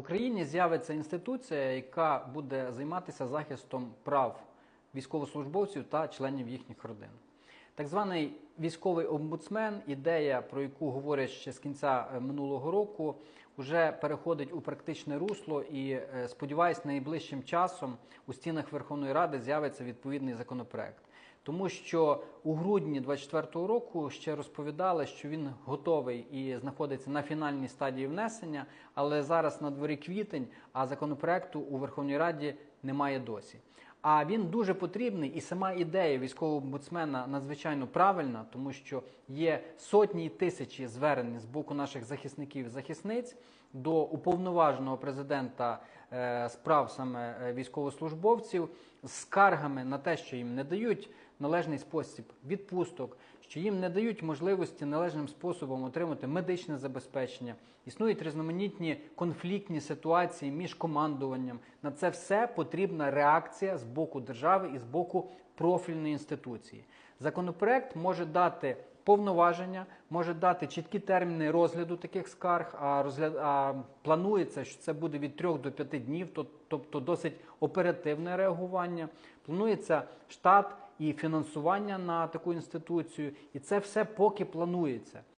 Україні з'явиться інституція, яка буде займатися захистом прав військовослужбовців та членів їхніх родин. Так званий військовий омбудсмен, ідея, про яку говорять ще з кінця е, минулого року, вже переходить у практичне русло і е, сподіваюсь, найближчим часом у стінах Верховної Ради з'явиться відповідний законопроект. Тому що у грудні 24-го року ще розповідали, що він готовий і знаходиться на фінальній стадії внесення, але зараз на дворі квітень, а законопроекту у Верховній Раді немає досі. А він дуже потрібний, і сама ідея військового омбудсмена надзвичайно правильна, тому що є сотні тисячі звернень з боку наших захисників і захисниць до уповноваженого президента е, справ саме е, військовослужбовців з скаргами на те, що їм не дають належний спосіб відпусток, що їм не дають можливості належним способом отримати медичне забезпечення. Існують різноманітні конфліктні ситуації між командуванням. На це все потрібна реакція з боку держави і з боку профільної інституції. Законопроект може дати повноваження, може дати чіткі терміни розгляду таких скарг. А розгляд а планується, що це буде від 3 до 5 днів, тобто досить оперативне реагування. Планується штат і фінансування на таку інституцію, і це все поки планується.